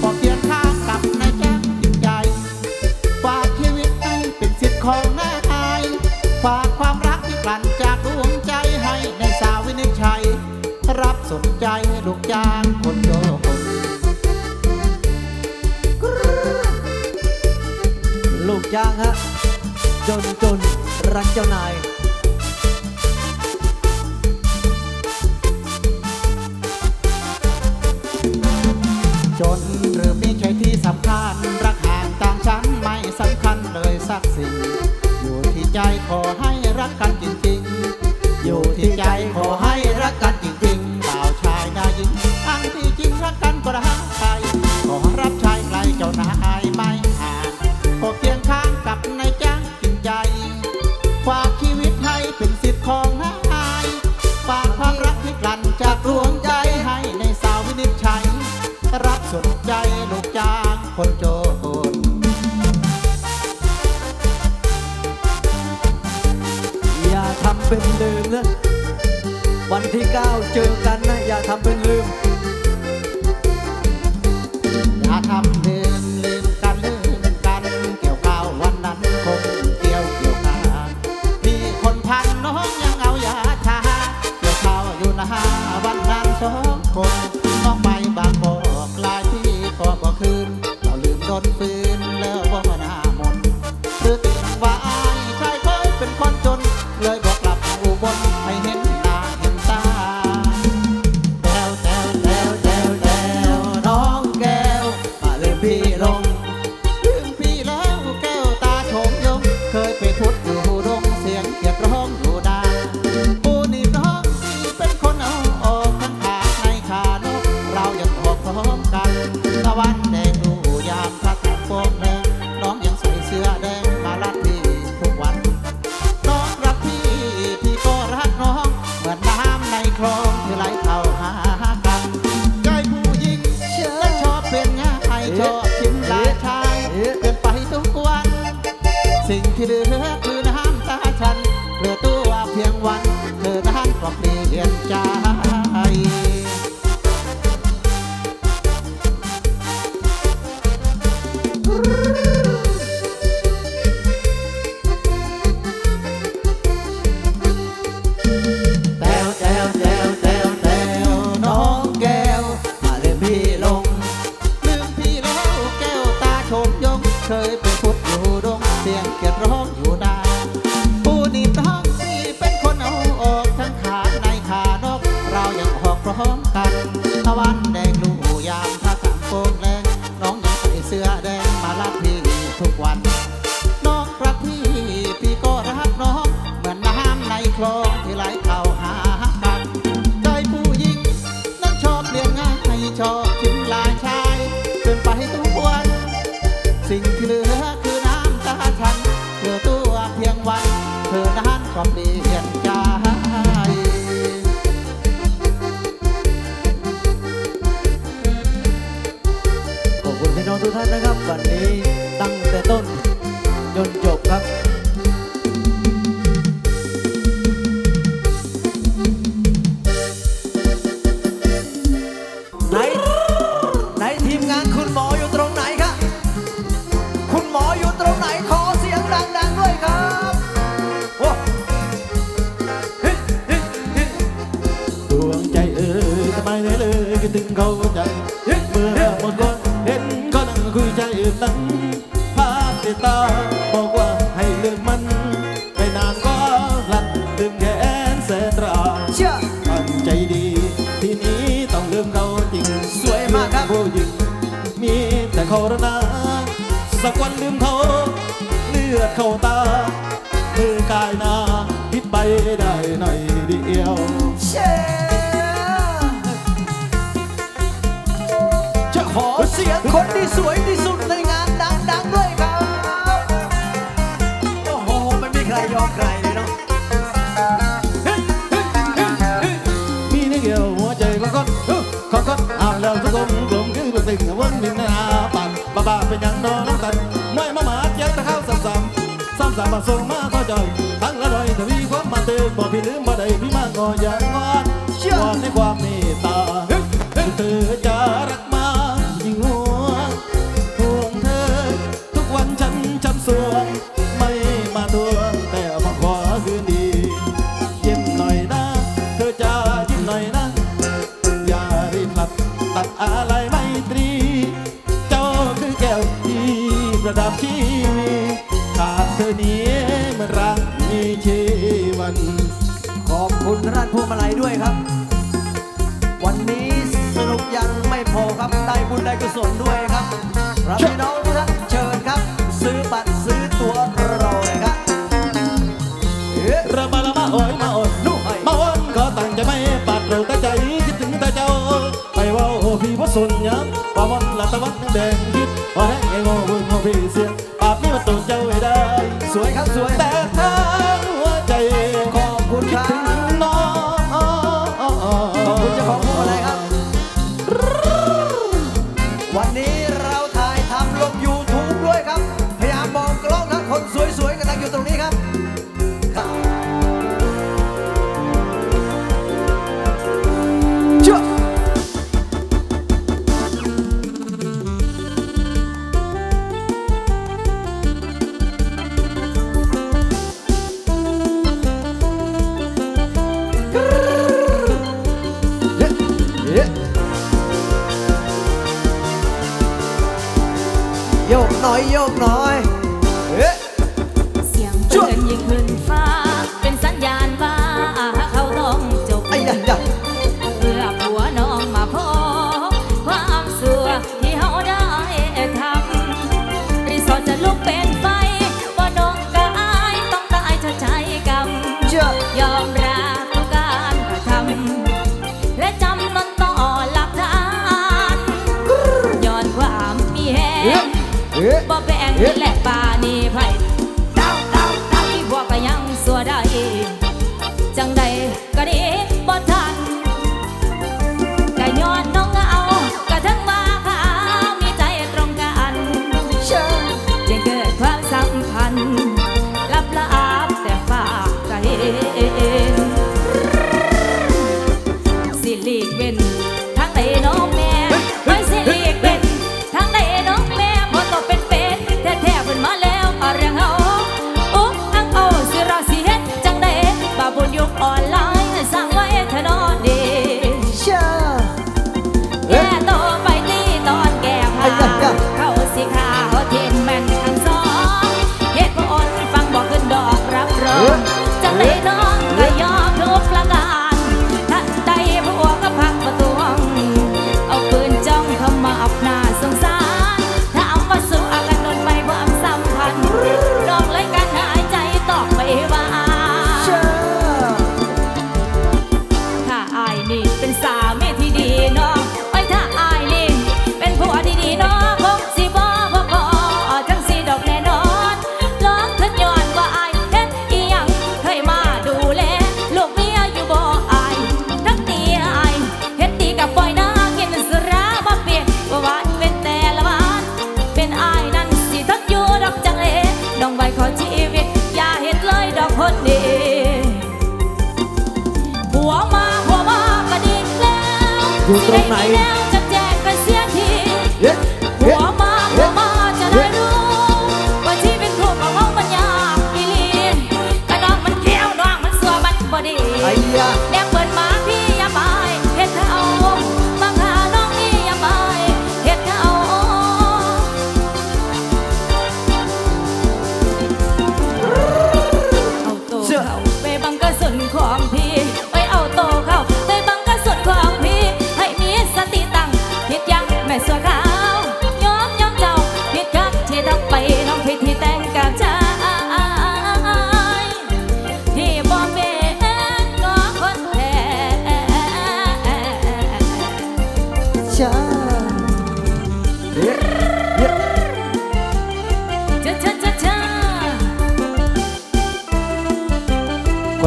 พอเพียงข้างกับนายแจ้งยิ่งใหญ่ฝากชีวิตให้เป็นสิทธิ์ของนายฝากความรักที่กลั่นจากดวงใจให้ในสาววินิจฉัย รับสนใจลูกจางคนโดคนลูกจ้างฮะจนจนรักเจ้านาย หรือไม่ใช่ที่สำคัญรักห่างต่างชั้นไม่สำคัญเลยสักสิ่ง อยู่ที่ใจขอให้รักกันจริงๆ อยู่ที่ใจ ที่ก้าวเจอกันนะ อย่าทำเป็นลืม ขารนาสักวันลืมเขาเลือดเข้าตาเมือกายนาพิดไปได้หน่อยเดียวเชจะขอเสียงคนที่สวยที่สุด เป็นอย่างน้องตันน้อยมาหมาเจ้าตะข้าวซ้ำซ้ำซ้ำซ้ำมาส่งมาต่อจอยตั้งละดอยทวีความมาเติมบ่พี่ลืมบ่ได้พี่มาก่ออย่างงอนวอนในความเมตตาเธอจะรักมาจริงห่วงห่วงเธอ ทุกวันฉันจำสวงไม่มาทวแต่มาขอคืนดียิ้มหน่อยนะ เธอจะยิ้มหน่อยนะ อย่ารีบหลับตัดอะไร ระดับชีวิตขาดเสอนี้มันรักมีชีวัน ขอบคุณร้านพวงมาลัยด้วยครับ วันนี้สรุปยังไม่พอครับ ได้บุญได้กุศลด้วยครับรับ สุญญ์ปาวันละตะวันแดงฮิตว่าแห้งไอ้มองมึงมองพี่เสียปาบนี้มันตุ่นเจ้าให้ได้ สวยครับสวยแต่ถ้า ยกน้อย นี่แหละ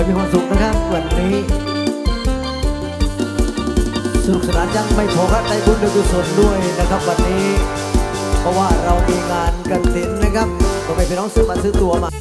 มีความสุขนะครับวันนี้ สนุกสนานยังไม่พอครับได้บุญได้กุศลด้วยนะครับวันนี้ เพราะว่าเรามีงานกันสินนะครับก็ไปพี่น้องซื้อมาซื้อตัวมา